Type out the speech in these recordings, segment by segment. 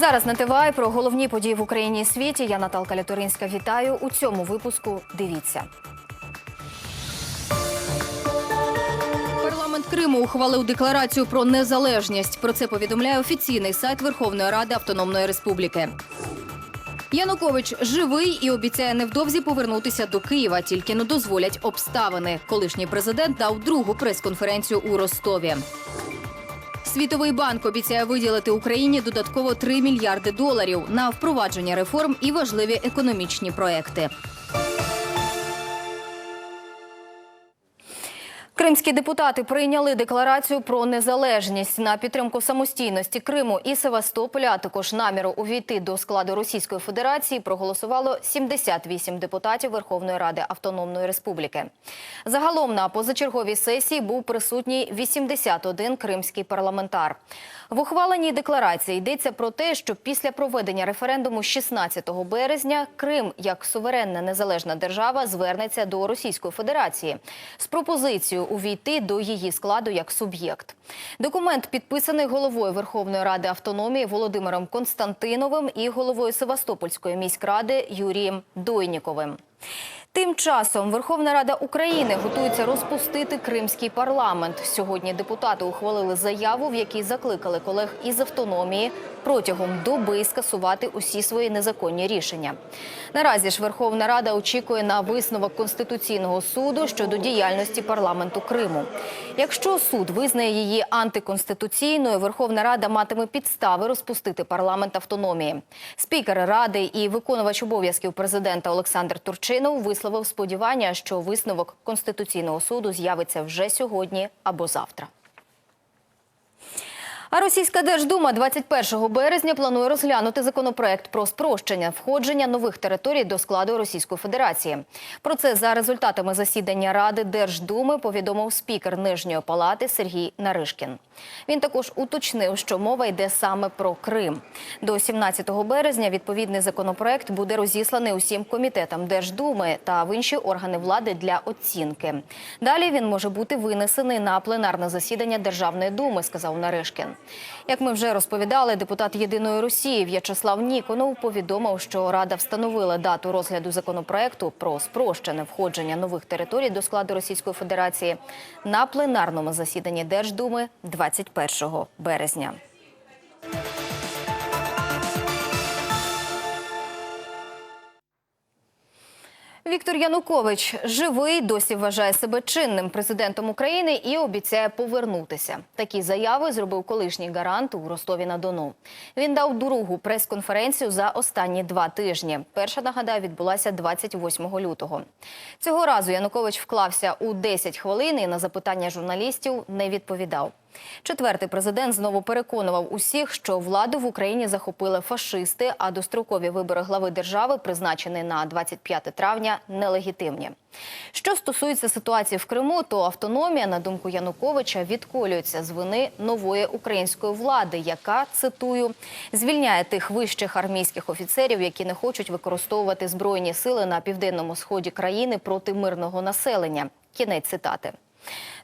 Зараз на ТВА про головні події в Україні і світі. Я Наталка Лятуринська. Вітаю у цьому випуску. Дивіться. Парламент Криму ухвалив декларацію про незалежність. Про це повідомляє офіційний сайт Верховної Ради Автономної Республіки. Янукович живий і обіцяє невдовзі повернутися до Києва, тільки не дозволять обставини. Колишній президент дав другу прес-конференцію у Ростові. Світовий банк обіцяє виділити Україні додатково 3 мільярди доларів на впровадження реформ і важливі економічні проекти. Кримські депутати прийняли декларацію про незалежність на підтримку самостійності Криму і Севастополя, а також наміру увійти до складу Російської Федерації. Проголосувало 78 депутатів Верховної Ради Автономної Республіки. Загалом на позачерговій сесії був присутній 81 кримський парламентар. В ухваленій декларації йдеться про те, що після проведення референдуму 16 березня Крим як суверенна незалежна держава звернеться до Російської Федерації з пропозицією увійти до її складу як суб'єкт. Документ підписаний головою Верховної Ради автономії Володимиром Константиновим і головою Севастопольської міськради Юрієм Дойніковим. Тим часом Верховна Рада України готується розпустити кримський парламент. Сьогодні депутати ухвалили заяву, в якій закликали колег із автономії протягом доби скасувати усі свої незаконні рішення. Наразі ж Верховна Рада очікує на висновок Конституційного суду щодо діяльності парламенту Криму. Якщо суд визнає її антиконституційною, Верховна Рада матиме підстави розпустити парламент автономії. Спікер ради і виконувач обов'язків президента Олександр Турчинов висловив сподівання, що висновок Конституційного суду з'явиться вже сьогодні або завтра. А російська держдума 21 березня планує розглянути законопроект про спрощення входження нових територій до складу Російської Федерації. Про це за результатами засідання Ради Держдуми повідомив спікер Нижньої палати Сергій Наришкін. Він також уточнив, що мова йде саме про Крим. До 17 березня відповідний законопроект буде розісланий усім комітетам Держдуми та в інші органи влади для оцінки. Далі він може бути винесений на пленарне засідання Державної думи, сказав Наришкін. Як ми вже розповідали, депутат Єдиної Росії В'ячеслав Ніконов повідомив, що Рада встановила дату розгляду законопроекту про спрощене входження нових територій до складу Російської Федерації на пленарному засіданні Держдуми 21 березня. Віктор Янукович живий, досі вважає себе чинним президентом України і обіцяє повернутися. Такі заяви зробив колишній гарант у Ростові на Дону. Він дав другу прес-конференцію за останні два тижні. Перша нагадаю відбулася 28 лютого. Цього разу Янукович вклався у 10 хвилин і на запитання журналістів не відповідав. Четвертий президент знову переконував усіх, що владу в Україні захопили фашисти, а дострокові вибори глави держави, призначені на 25 травня, нелегітимні. Що стосується ситуації в Криму, то автономія, на думку Януковича, відколюється з вини нової української влади, яка цитую звільняє тих вищих армійських офіцерів, які не хочуть використовувати збройні сили на південному сході країни проти мирного населення. Кінець цитати.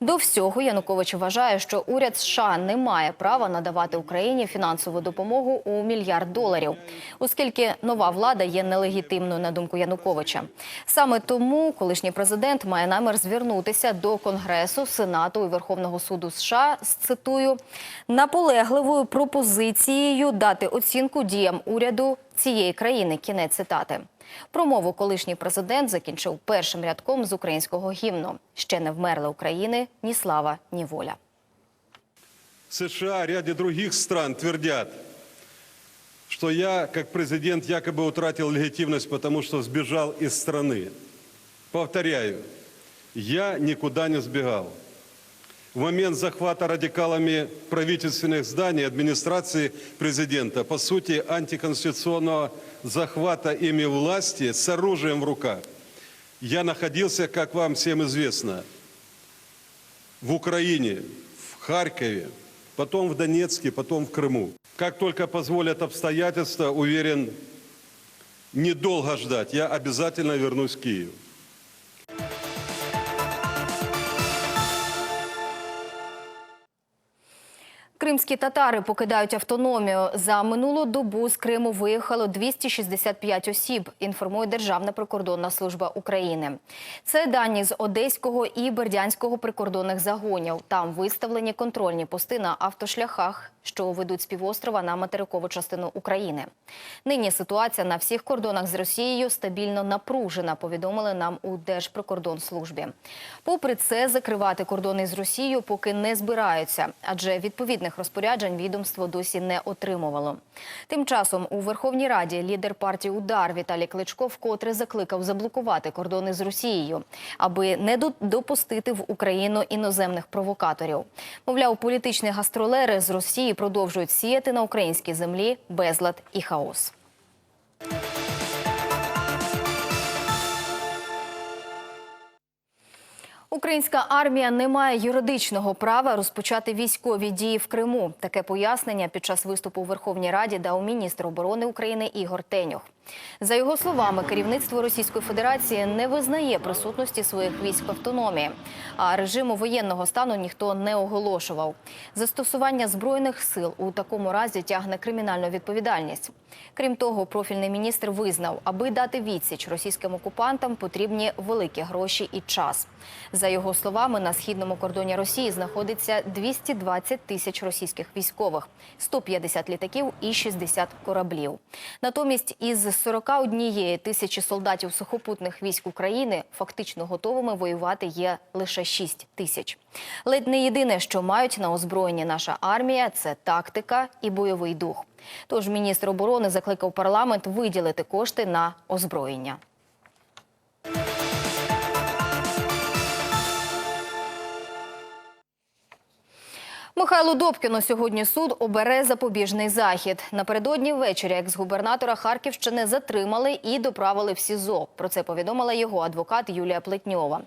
До всього Янукович вважає, що уряд США не має права надавати Україні фінансову допомогу у мільярд доларів, оскільки нова влада є нелегітимною на думку Януковича. Саме тому колишній президент має намір звернутися до Конгресу, Сенату і Верховного суду США з цитую наполегливою пропозицією дати оцінку діям уряду цієї країни. Кінець цитати. Промову колишній президент закінчив першим рядком з українського гімну. Ще не вмерли України ні слава, ні воля. США, ряде других стран твердят, что я, как президент, якобы утратил легитимность, потому что сбежал из страны. Повторяю, я никуда не сбегал. В момент захвата радикалами правительственных зданий администрации президента, по сути, антиконституционного захвата ими власти с оружием в руках, я находился, как вам всем известно, в Украине, в Харькове, потом в Донецке, потом в Крыму. Как только позволят обстоятельства, уверен, недолго ждать, я обязательно вернусь в Киев. Кримські татари покидають автономію. За минулу добу з Криму виїхало 265 осіб, інформує Державна прикордонна служба України. Це дані з Одеського і Бердянського прикордонних загонів. Там виставлені контрольні пости на автошляхах, що ведуть з півострова на материкову частину України. Нині ситуація на всіх кордонах з Росією стабільно напружена, повідомили нам у Держприкордонслужбі. Попри це, закривати кордони з Росією поки не збираються, адже відповідних розпоряджень відомство досі не отримувало. Тим часом у Верховній Раді лідер партії Удар Віталій Кличко вкотре закликав заблокувати кордони з Росією, аби не до- допустити в Україну іноземних провокаторів. Мовляв, політичні гастролери з Росії продовжують сіяти на українській землі безлад і хаос. Українська армія не має юридичного права розпочати військові дії в Криму. Таке пояснення під час виступу у Верховній Раді дав міністр оборони України Ігор Тенюх. За його словами, керівництво Російської Федерації не визнає присутності своїх військ в автономії, а режиму воєнного стану ніхто не оголошував. Застосування збройних сил у такому разі тягне кримінальну відповідальність. Крім того, профільний міністр визнав, аби дати відсіч російським окупантам, потрібні великі гроші і час. За його словами, на східному кордоні Росії знаходиться 220 тисяч російських військових, 150 літаків і 60 кораблів. Натомість із 41 тисячі солдатів сухопутних військ України фактично готовими воювати є лише 6 тисяч. Ледь не єдине, що мають на озброєнні наша армія, це тактика і бойовий дух. Тож міністр оборони закликав парламент виділити кошти на озброєння. Михайлу Добкіну сьогодні суд обере запобіжний захід. Напередодні ввечері екс-губернатора Харківщини затримали і доправили в СІЗО. Про це повідомила його адвокат Юлія Плетньова.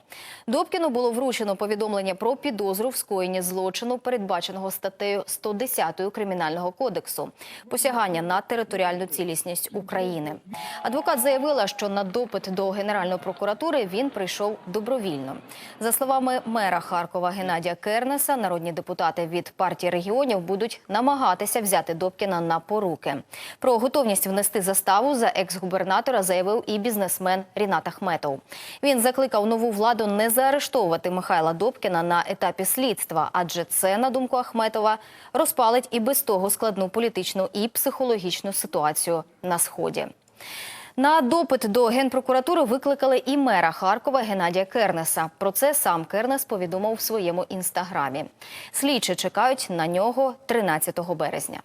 Добкіну було вручено повідомлення про підозру в скоєнні злочину, передбаченого статтею 110 Кримінального кодексу посягання на територіальну цілісність України. Адвокат заявила, що на допит до Генеральної прокуратури він прийшов добровільно. За словами мера Харкова Геннадія Кернеса, народні депутати від партії регіонів будуть намагатися взяти Добкіна на поруки. Про готовність внести заставу за екс-губернатора заявив і бізнесмен Рінат Ахметов. Він закликав нову владу не заарештовувати Михайла Добкіна на етапі слідства, адже це, на думку Ахметова, розпалить і без того складну політичну і психологічну ситуацію на сході. На допит до генпрокуратури викликали і мера Харкова Геннадія Кернеса. Про це сам Кернес повідомив в своєму інстаграмі. Слідчі чекають на нього 13 березня.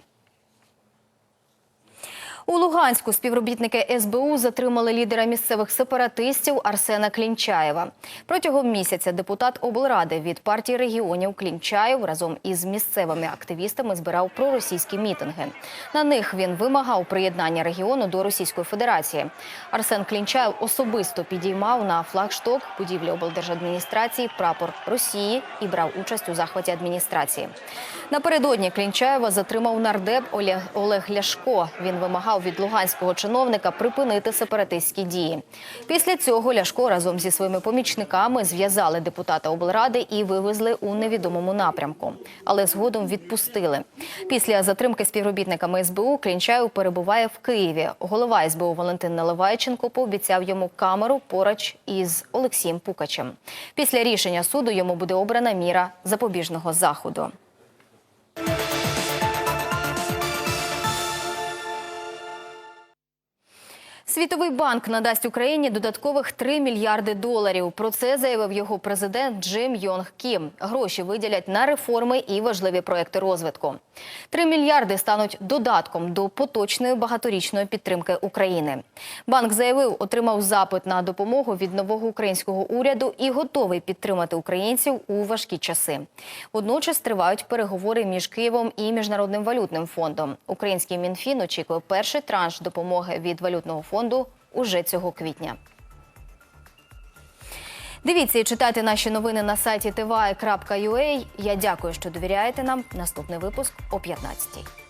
У Луганську співробітники СБУ затримали лідера місцевих сепаратистів Арсена Клінчаєва. Протягом місяця депутат облради від партії регіонів Клінчаєв разом із місцевими активістами збирав проросійські мітинги. На них він вимагав приєднання регіону до Російської Федерації. Арсен Клінчаєв особисто підіймав на флагшток будівлі облдержадміністрації прапор Росії і брав участь у захваті адміністрації. Напередодні Клінчаєва затримав нардеп Олег, Ляшко. Він вимагав від луганського чиновника припинити сепаратистські дії. Після цього Ляшко разом зі своїми помічниками зв'язали депутата облради і вивезли у невідомому напрямку, але згодом відпустили. Після затримки співробітниками СБУ Клінчаєв перебуває в Києві. Голова СБУ Валентин Наливайченко пообіцяв йому камеру поруч із Олексієм Пукачем. Після рішення суду йому буде обрана міра запобіжного заходу. Світовий банк надасть Україні додаткових 3 мільярди доларів. Про це заявив його президент Джим Йонг Кім. Гроші виділять на реформи і важливі проекти розвитку. 3 мільярди стануть додатком до поточної багаторічної підтримки України. Банк заявив, отримав запит на допомогу від нового українського уряду і готовий підтримати українців у важкі часи. Водночас тривають переговори між Києвом і міжнародним валютним фондом. Український мінфін очікує перший транш допомоги від валютного фонду уже цього квітня. Дивіться і читайте наші новини на сайті tva.ua. Я дякую, що довіряєте нам. Наступний випуск о 15-й.